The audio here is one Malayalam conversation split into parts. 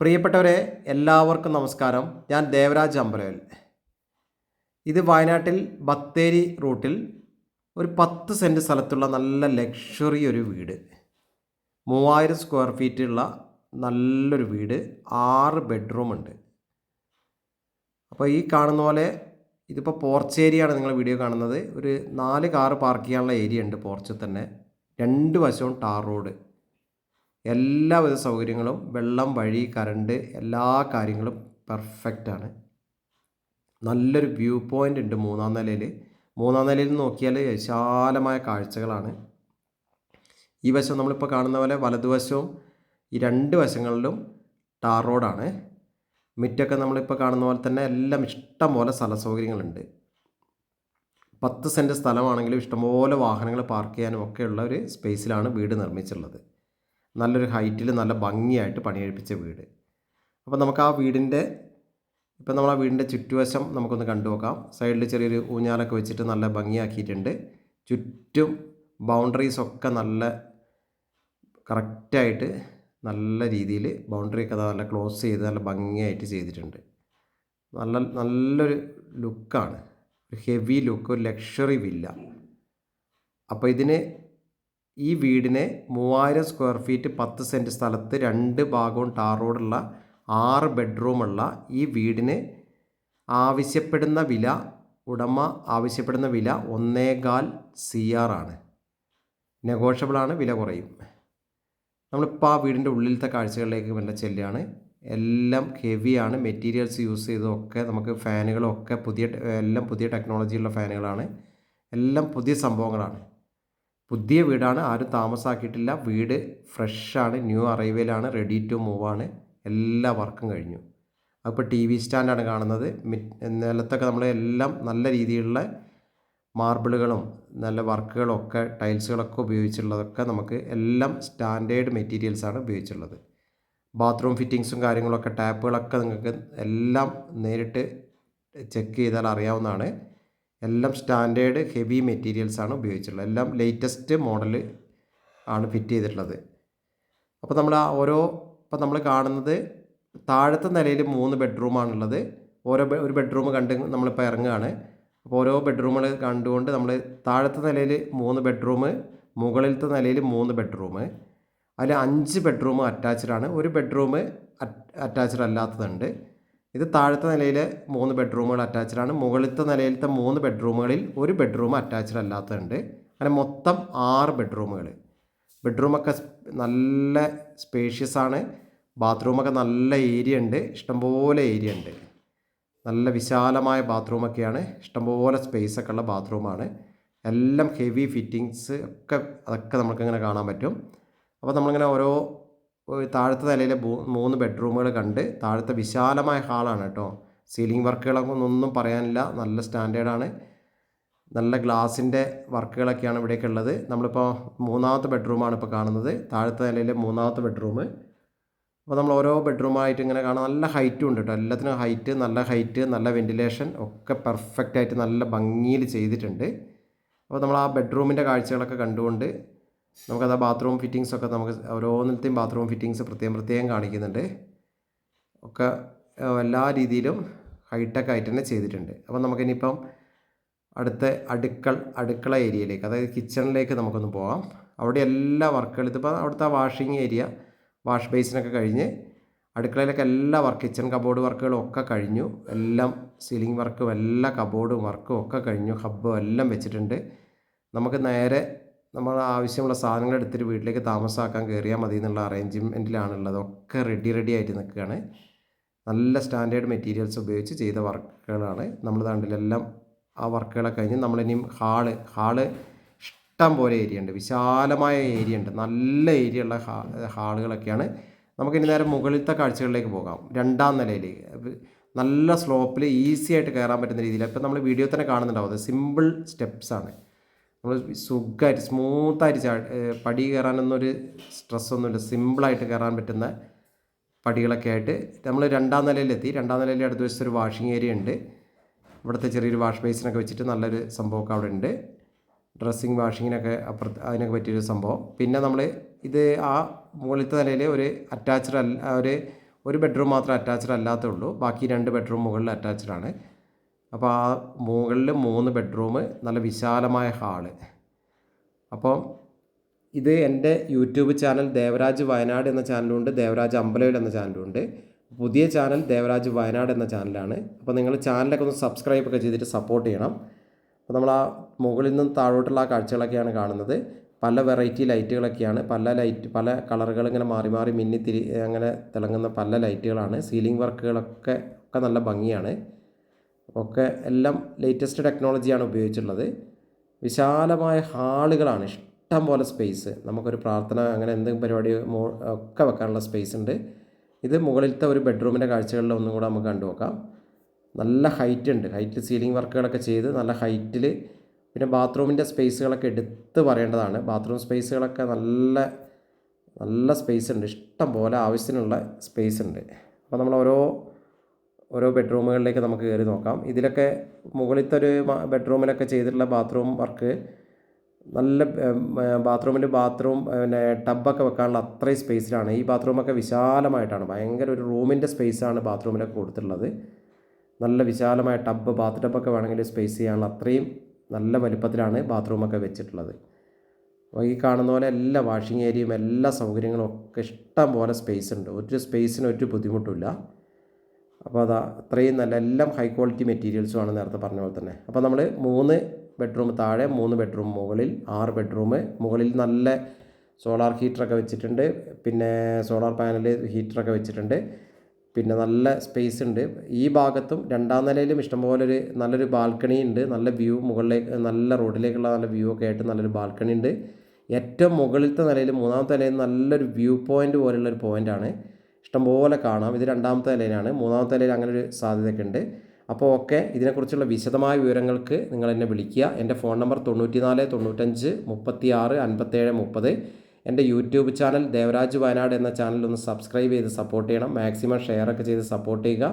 പ്രിയപ്പെട്ടവരെ എല്ലാവർക്കും നമസ്കാരം. ഞാൻ ദേവരാജ് അമ്പലവൽ ഇത് വയനാട്ടിൽ ബത്തേരി റൂട്ടിൽ ഒരു പത്ത് സെന്റ് സ്ഥലത്തുള്ള നല്ല ലക്ഷറി ഒരു വീട്. മൂവായിരം സ്ക്വയർ ഫീറ്റുള്ള നല്ലൊരു വീട്. ആറ് ബെഡ്റൂം ഉണ്ട്. അപ്പോൾ ഈ കാണുന്ന പോലെ ഇതിപ്പോൾ പോർച്ച് ഏരിയയാണ് നിങ്ങൾ വീഡിയോ കാണുന്നത്. ഒരു നാല് കാറ് പാർക്ക് ചെയ്യാനുള്ള ഏരിയ ഉണ്ട് പോർച്ചിൽ തന്നെ. രണ്ട് വശവും ടാർ റോഡ്. എല്ലാവിധ സൗകര്യങ്ങളും വെള്ളം വഴി കറണ്ട് എല്ലാ കാര്യങ്ങളും പെർഫെക്റ്റാണ് നല്ലൊരു വ്യൂ പോയിന്റ് ഉണ്ട് മൂന്നാം നിലയിൽ മൂന്നാം നിലയിൽ നോക്കിയാൽ വിശാലമായ കാഴ്ചകളാണ്. ഈ വശം നമ്മളിപ്പോൾ കാണുന്ന പോലെ വലതുവശവും ഈ രണ്ട് വശങ്ങളിലും ടാർ റോഡാണ് മിറ്റൊക്കെ നമ്മളിപ്പോൾ കാണുന്ന പോലെ തന്നെ എല്ലാം ഇഷ്ടം പോലെ സ്ഥല സൗകര്യങ്ങളുണ്ട്. പത്ത് സെന്റ് സ്ഥലമാണെങ്കിലും ഇഷ്ടംപോലെ വാഹനങ്ങൾ പാർക്ക് ചെയ്യാനും ഒക്കെയുള്ള ഒരു സ്പേസിലാണ് വീട് നിർമ്മിച്ചിട്ടുള്ളത്. നല്ലൊരു ഹൈറ്റിൽ നല്ല ഭംഗിയായിട്ട് പണിയെടുപ്പിച്ച വീട്. അപ്പോൾ നമുക്ക് ആ വീടിന്റെ ഇപ്പം നമ്മൾ ആ വീടിന്റെ ചുറ്റുവശം നമുക്കൊന്ന് കണ്ടു നോക്കാം. സൈഡിൽ ചെറിയൊരു ഊഞ്ഞാലൊക്കെ വെച്ചിട്ട് നല്ല ഭംഗിയാക്കിയിട്ടുണ്ട്. ചുറ്റും ബൗണ്ടറീസ് ഒക്കെ നല്ല കറക്റ്റായിട്ട് നല്ല രീതിയിൽ ബൗണ്ടറി ഒക്കെ നല്ല ക്ലോസ് ചെയ്ത് നല്ല ഭംഗിയായിട്ട് ചെയ്തിട്ടുണ്ട്. നല്ല നല്ലൊരു ലുക്കാണ്. ഒരു ഹെവി ലുക്ക് ഒരു ലക്ഷറി വില്ല. അപ്പോൾ ഇതിന് ഈ വീടിനെ മൂവായിരം സ്ക്വയർ ഫീറ്റ് പത്ത് സെന്റ് സ്ഥലത്ത് രണ്ട് ഭാഗവും ടാർ റോഡുള്ള ആറ് ബെഡ്റൂമുള്ള ഈ വീടിന് ആവശ്യപ്പെടുന്ന വില ഉടമ ആവശ്യപ്പെടുന്ന വില ഒന്നേകാൽ സി ആർ ആണ്. നെഗോഷ്യബിളാണ് വില കുറയും. നമ്മളിപ്പോൾ ആ വീടിന്റെ ഉള്ളിലത്തെ കാഴ്ചകളിലേക്ക് വല്ല ചെല്ലുകയാണ്. എല്ലാം ഹെവിയാണ് മെറ്റീരിയൽസ് യൂസ് ചെയ്തതൊക്കെ നമുക്ക് ഫാനുകളൊക്കെ പുതിയ എല്ലാം പുതിയ ടെക്നോളജിയുള്ള ഫാനുകളാണ് എല്ലാം പുതിയ സംഭവങ്ങളാണ്. പുതിയ വീടാണ് ആരും താമസാക്കിയിട്ടില്ല. വീട് ഫ്രഷാണ് ന്യൂ അറൈവലാണ് റെഡി ടു മൂവ് ആണ്. എല്ലാ വർക്കും കഴിഞ്ഞു. അപ്പോൾ ടി വി സ്റ്റാൻഡാണ് കാണുന്നത്. നിലത്തൊക്കെ നമ്മൾ എല്ലാം നല്ല രീതിയിലുള്ള മാർബിളുകളും നല്ല വർക്കുകളും ഒക്കെ ടൈൽസുകളൊക്കെ ഉപയോഗിച്ചുള്ളതൊക്കെ നമുക്ക് എല്ലാം സ്റ്റാൻഡേർഡ് മെറ്റീരിയൽസാണ് ഉപയോഗിച്ചുള്ളത് ബാത്റൂം ഫിറ്റിങ്സും കാര്യങ്ങളൊക്കെ ടാപ്പുകളൊക്കെ നിങ്ങൾക്ക് എല്ലാം നേരിട്ട് ചെക്ക് ചെയ്താൽ അറിയാവുന്നതാണ്. എല്ലാം സ്റ്റാൻഡേർഡ് ഹെവി മെറ്റീരിയൽസാണ് ഉപയോഗിച്ചിട്ടുള്ളത്. എല്ലാം ലേറ്റസ്റ്റ് മോഡൽ ആണ് ഫിറ്റ് ചെയ്തിട്ടുള്ളത്. അപ്പോൾ നമ്മൾ ആ ഓരോ ഇപ്പം നമ്മൾ കാണുന്നത് താഴത്തെ നിലയിൽ മൂന്ന് ബെഡ്റൂമാണുള്ളത് ഓരോ ഒരു ബെഡ്റൂം കണ്ട് നമ്മളിപ്പോൾ ഇറങ്ങുകയാണ്. അപ്പോൾ ഓരോ ബെഡ്റൂമുകൾ കണ്ടുകൊണ്ട് നമ്മൾ താഴത്തെ നിലയിൽ മൂന്ന് ബെഡ്റൂം മുകളിലത്തെ നിലയിൽ മൂന്ന് ബെഡ്റൂം അതിൽ അഞ്ച് ബെഡ്റൂം അറ്റാച്ച്ഡ് ആണ്. ഒരു ബെഡ്റൂം അറ്റാച്ച്ഡ് അല്ലാത്തതുണ്ട്. ഇത് താഴത്തെ നിലയിലെ മൂന്ന് ബെഡ്റൂമുകൾ അറ്റാച്ച്ഡ് ആണ്. മുകളിലത്തെ നിലയിലത്തെ മൂന്ന് ബെഡ്റൂമുകളിൽ ഒരു ബെഡ്റൂം അറ്റാച്ച്ഡ് അല്ലാത്തതുണ്ട്. അങ്ങനെ മൊത്തം ആറ് ബെഡ്റൂമുകൾ ബെഡ്റൂമൊക്കെ നല്ല സ്പേഷ്യസ് ആണ്. ബാത്റൂമൊക്കെ നല്ല ഏരിയ ഉണ്ട്. ഇഷ്ടംപോലെ ഏരിയ ഉണ്ട്. നല്ല വിശാലമായ ബാത്റൂമൊക്കെയാണ് ഇഷ്ടംപോലെ സ്പേസ് ഒക്കെ ഉള്ള ബാത്റൂമാണ് എല്ലാം ഹെവി ഫിറ്റിങ്സ് ഒക്കെ അതൊക്കെ നമുക്കിങ്ങനെ കാണാൻ പറ്റും. അപ്പോൾ നമ്മളിങ്ങനെ ഓരോ താഴത്തെ നിലയിലെ മൂന്ന് ബെഡ്റൂമുകൾ കണ്ട് താഴത്തെ വിശാലമായ ഹാളാണ് കേട്ടോ. സീലിംഗ് വർക്കുകളൊന്നും പറയാനില്ല. നല്ല സ്റ്റാൻഡേർഡാണ്. നല്ല ഗ്ലാസിന്റെ വർക്കുകളൊക്കെയാണ് ഇവിടേക്ക് ഉള്ളത് നമ്മളിപ്പോൾ മൂന്നാമത്തെ ബെഡ്റൂമാണ് ഇപ്പോൾ കാണുന്നത്. താഴത്തെ നിലയിലെ മൂന്നാമത്തെ ബെഡ്റൂം. അപ്പോൾ നമ്മൾ ഓരോ ബെഡ്റൂമായിട്ട് ഇങ്ങനെ കാണാം. നല്ല ഹൈറ്റും ഉണ്ട് കേട്ടോ. എല്ലാത്തിനും ഹൈറ്റ് നല്ല ഹൈറ്റ് നല്ല വെന്റിലേഷൻ ഒക്കെ പെർഫെക്റ്റായിട്ട് നല്ല ഭംഗിയിൽ ചെയ്തിട്ടുണ്ട്. അപ്പോൾ നമ്മൾ ആ ബെഡ്റൂമിന്റെ കാഴ്ചകളൊക്കെ കണ്ടുകൊണ്ട് നമുക്കത് ആ ബാത്റൂം ഫിറ്റിങ്സ് ഒക്കെ നമുക്ക് ഓരോന്നിലത്തെയും ബാത്റൂം ഫിറ്റിങ്സ് പ്രത്യേകം പ്രത്യേകം കാണിക്കുന്നുണ്ട്. ഒക്കെ എല്ലാ രീതിയിലും ഹൈടെക് ആയിട്ട് തന്നെ ചെയ്തിട്ടുണ്ട്. അപ്പോൾ നമുക്കിനിയിപ്പം അടുത്ത അടുക്കൾ അടുക്കള ഏരിയയിലേക്ക് അതായത് കിച്ചണിലേക്ക് നമുക്കൊന്ന് പോകാം അവിടെ എല്ലാ വർക്കുകളും ഇതിപ്പോൾ അവിടുത്തെ വാഷിംഗ് ഏരിയ വാഷ് ബേസിനൊക്കെ കഴിഞ്ഞ് അടുക്കളയിലൊക്കെ എല്ലാ വർക്ക് കിച്ചൺ കബോർഡ് വർക്കുകളും ഒക്കെ കഴിഞ്ഞു. എല്ലാം സീലിംഗ് വർക്കും എല്ലാ കബോർഡും വർക്കും ഒക്കെ കഴിഞ്ഞു. ഹബ്ബും എല്ലാം വെച്ചിട്ടുണ്ട്. നമുക്ക് നേരെ നമ്മൾ ആവശ്യമുള്ള സാധനങ്ങൾ എടുത്തിട്ട് വീട്ടിലേക്ക് താമസമാക്കാൻ കയറിയാൽ മതി എന്നുള്ള അറേഞ്ച്മെന്റിലാണുള്ളത് ഒക്കെ റെഡി റെഡി ആയിട്ട് നിൽക്കുകയാണ്. നല്ല സ്റ്റാൻഡേർഡ് മെറ്റീരിയൽസ് ഉപയോഗിച്ച് ചെയ്ത വർക്കുകളാണ്. നമ്മൾ താണ്ടിലെല്ലാം ആ വർക്കുകളൊക്കെ കഴിഞ്ഞ് നമ്മളിനിയും ഹാൾ ഹാൾ ഇഷ്ടം പോലെ ഏരിയ ഉണ്ട്. വിശാലമായ ഏരിയ ഉണ്ട്. നല്ല ഏരിയ ഉള്ള ഹാ ഹാളുകളൊക്കെയാണ്. നമുക്കിനി നേരെ മുകളിലത്തെ കാഴ്ചകളിലേക്ക് പോകാം. രണ്ടാം നിലയിൽ നല്ല സ്ലോപ്പിൽ ഈസി ആയിട്ട് കയറാൻ പറ്റുന്ന രീതിയിൽ ഇപ്പം നമ്മൾ വീഡിയോ തന്നെ കാണുന്നുണ്ടാവും. അത് സിമ്പിൾ സ്റ്റെപ്സാണ് നമ്മൾ സുഖമായിട്ട് സ്മൂത്തായിട്ട് ചാ പടി കയറാനൊന്നും കയറാനൊന്നൊരു സ്ട്രെസ്സൊന്നുമില്ല സിമ്പിളായിട്ട് കയറാൻ പറ്റുന്ന പടികളൊക്കെ ആയിട്ട് നമ്മൾ രണ്ടാം നിലയിലെത്തി. രണ്ടാം നിലയിൽ അടുത്ത വശത്ത് ഒരു വാഷിംഗ് ഏരിയ ഉണ്ട്. ഇവിടുത്തെ ചെറിയൊരു വാഷ് ബേസിനൊക്കെ വെച്ചിട്ട് നല്ലൊരു സംഭവമൊക്കെ അവിടെ ഉണ്ട്. ഡ്രസ്സിങ് വാഷിങ്ങിനൊക്കെ അപ്പുറത്ത് അതിനൊക്കെ പറ്റിയൊരു സംഭവം. പിന്നെ നമ്മൾ ഇത് ആ മുകളിലത്തെ നിലയിൽ ഒരു അറ്റാച്ച്ഡ് അല്ല ഒരു ഒരു ബെഡ്റൂം മാത്രം അറ്റാച്ച്ഡ് അല്ലാത്തേ ഉള്ളൂ. ബാക്കി രണ്ട് ബെഡ്റൂം മുകളിൽ അറ്റാച്ച്ഡ് ആണ്. അപ്പോൾ ആ മുകളിൽ മൂന്ന് ബെഡ്റൂം നല്ല വിശാലമായ ഹാൾ. അപ്പം ഇത് എന്റെ യൂട്യൂബ് ചാനൽ ദേവരാജ് വയനാട് എന്ന ചാനലുണ്ട് ദേവരാജ് അമ്പലവിൽ എന്ന ചാനലുണ്ട്. പുതിയ ചാനൽ ദേവരാജ് വയനാട് എന്ന ചാനലാണ്. അപ്പോൾ നിങ്ങൾ ചാനലൊക്കെ ഒന്ന് സബ്സ്ക്രൈബ് ഒക്കെ ചെയ്തിട്ട് സപ്പോർട്ട് ചെയ്യണം. അപ്പോൾ നമ്മൾ ആ മുകളിൽ നിന്നും താഴോട്ടുള്ള ആ കാഴ്ചകളൊക്കെയാണ് കാണുന്നത്. പല വെറൈറ്റി ലൈറ്റുകളൊക്കെയാണ്. പല ലൈറ്റ് പല കളറുകൾ ഇങ്ങനെ മാറി മാറി മിന്നി തിരി അങ്ങനെ തിളങ്ങുന്ന പല ലൈറ്റുകളാണ്. സീലിംഗ് വർക്കുകളൊക്കെ ഒക്കെ നല്ല ഭംഗിയാണ്. ഒക്കെ എല്ലാം ലേറ്റസ്റ്റ് ടെക്നോളജിയാണ് ഉപയോഗിച്ചിട്ടുള്ളത്. വിശാലമായ ഹാളുകളാണ് ഇഷ്ടം പോലെ സ്പേസ് നമുക്കൊരു പ്രാർത്ഥന അങ്ങനെ എന്തെങ്കിലും പരിപാടി ഒക്കെ വെക്കാനുള്ള സ്പേസ് ഉണ്ട്. ഇത് മുകളിലത്തെ ഒരു ബെഡ്റൂമിന്റെ കാഴ്ചകളിൽ ഒന്നും കൂടെ നമുക്ക് കണ്ടു നോക്കാം. നല്ല ഹൈറ്റ് ഉണ്ട്. ഹൈറ്റ് സീലിംഗ് വർക്കുകളൊക്കെ ചെയ്ത് നല്ല ഹൈറ്റിൽ പിന്നെ ബാത്റൂമിന്റെ സ്പേസുകളൊക്കെ എടുത്ത് പറയേണ്ടതാണ്. ബാത്റൂം സ്പേസുകളൊക്കെ നല്ല നല്ല സ്പേസ് ഉണ്ട്. ഇഷ്ടം പോലെ ആവശ്യത്തിനുള്ള സ്പേസ് ഉണ്ട്. അപ്പോൾ നമ്മൾ ഓരോ ഓരോ ബെഡ്റൂമുകളിലേക്ക് നമുക്ക് കയറി നോക്കാം. ഇതിലൊക്കെ മുകളിലത്തെ ഒരു ബെഡ്റൂമിലൊക്കെ ചെയ്തിട്ടുള്ള ബാത്റൂം വർക്ക് നല്ല ബാത്റൂമിൽ ബാത്റൂം പിന്നെ ടബൊക്കെ വെക്കാനുള്ള അത്രയും സ്പേസിലാണ്. ഈ ബാത്റൂമൊക്കെ വിശാലമായിട്ടാണ്. ഭയങ്കര ഒരു റൂമിന്റെ സ്പേസാണ് ബാത്റൂമിലൊക്കെ കൊടുത്തിട്ടുള്ളത്. നല്ല വിശാലമായ ടബ് ബാത്ത് ടബൊക്കെ വേണമെങ്കിൽ സ്പേസ് ചെയ്യാനുള്ള അത്രയും നല്ല വലിപ്പത്തിലാണ് ബാത്റൂമൊക്കെ വെച്ചിട്ടുള്ളത്. അപ്പോൾ ഈ കാണുന്ന പോലെ എല്ലാ വാഷിംഗ് ഏരിയയും എല്ലാ സൗകര്യങ്ങളും ഒക്കെ ഇഷ്ടം പോലെ സ്പേസ് ഉണ്ട്. ഒരു സ്പേസിന് ഒരു ബുദ്ധിമുട്ടില്ല അപ്പോൾ അതാ അത്രയും നല്ല എല്ലാം ഹൈ ക്വാളിറ്റി മെറ്റീരിയൽസുമാണ് നേരത്തെ പറഞ്ഞ പോലെ തന്നെ. അപ്പോൾ നമ്മൾ മൂന്ന് ബെഡ്റൂം താഴെ മൂന്ന് ബെഡ്റൂം മുകളിൽ ആറ് ബെഡ്റൂം മുകളിൽ നല്ല സോളാർ ഹീറ്ററൊക്കെ വെച്ചിട്ടുണ്ട്. പിന്നെ സോളാർ പാനൽ ഹീറ്ററൊക്കെ വെച്ചിട്ടുണ്ട്. പിന്നെ നല്ല സ്പേസ് ഉണ്ട്. ഈ ഭാഗത്തും രണ്ടാം നിലയിലും ഇഷ്ടംപോലെ ഒരു നല്ലൊരു ബാൽക്കണി ഉണ്ട്. നല്ല വ്യൂ മുകളിലേക്ക് നല്ല റോഡിലേക്കുള്ള നല്ല വ്യൂ ഒക്കെ ആയിട്ട് നല്ലൊരു ബാൽക്കണി ഉണ്ട്. ഏറ്റവും മുകളിലത്തെ നിലയിൽ മൂന്നാമത്തെ നിലയിൽ നല്ലൊരു വ്യൂ പോയിന്റ് പോലെയുള്ളൊരു പോയിന്റാണ് ഇഷ്ടംപോലെ കാണാം. ഇത് രണ്ടാമത്തെ നിലയിലാണ്. മൂന്നാമത്തെ നിലയിൽ അങ്ങനെ ഒരു സാധ്യതയൊക്കെ ഉണ്ട്. അപ്പോൾ ഓക്കെ ഇതിനെക്കുറിച്ചുള്ള വിശദമായ വിവരങ്ങൾക്ക് നിങ്ങൾ എന്നെ വിളിക്കുക. എന്റെ ഫോൺ നമ്പർ തൊണ്ണൂറ്റി നാല് തൊണ്ണൂറ്റഞ്ച് മുപ്പത്തി ആറ് അൻപത്തേഴ് മുപ്പത്. എന്റെ യൂട്യൂബ് ചാനൽ ദേവരാജ് വയനാട് എന്ന ചാനൽ ഒന്ന് സബ്സ്ക്രൈബ് ചെയ്ത് സപ്പോർട്ട് ചെയ്യണം. മാക്സിമം ഷെയർ ഒക്കെ ചെയ്ത് സപ്പോർട്ട് ചെയ്യുക.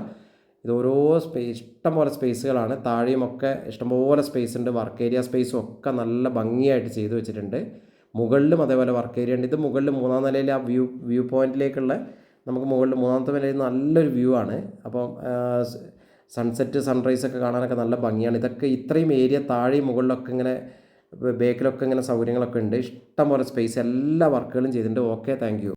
ഇത് ഓരോ സ്പേസ് ഇഷ്ടംപോലെ സ്പേസുകളാണ്. താഴെയും ഒക്കെ ഇഷ്ടംപോലെ സ്പേസ് ഉണ്ട്. വർക്ക് ഏരിയ സ്പേസും ഒക്കെ നല്ല ഭംഗിയായിട്ട് ചെയ്തു വെച്ചിട്ടുണ്ട്. മുകളിലും അതേപോലെ വർക്ക് ഏരിയ ഉണ്ട്. ഇത് മുകളിൽ മൂന്നാം നിലയിൽ ആ വ്യൂ വ്യൂ പോയിന്റിലേക്കുള്ള നമുക്ക് മുകളിൽ മൂന്നാമത്തെ നിലയിൽ നല്ലൊരു വ്യൂ ആണ്. അപ്പം സൺസെറ്റ് സൺറൈസ് ഒക്കെ കാണാനൊക്കെ നല്ല ഭംഗിയാണ്. ഇതൊക്കെ ഇത്രയും ഏരിയ താഴെയും മുകളിലൊക്കെ ഇങ്ങനെ ബേക്കിലൊക്കെ ഇങ്ങനെ സൗകര്യങ്ങളൊക്കെ ഉണ്ട്. ഇഷ്ടം പോലെ സ്പേസ് എല്ലാ വർക്കുകളും ചെയ്തിട്ടുണ്ട്. Okay thank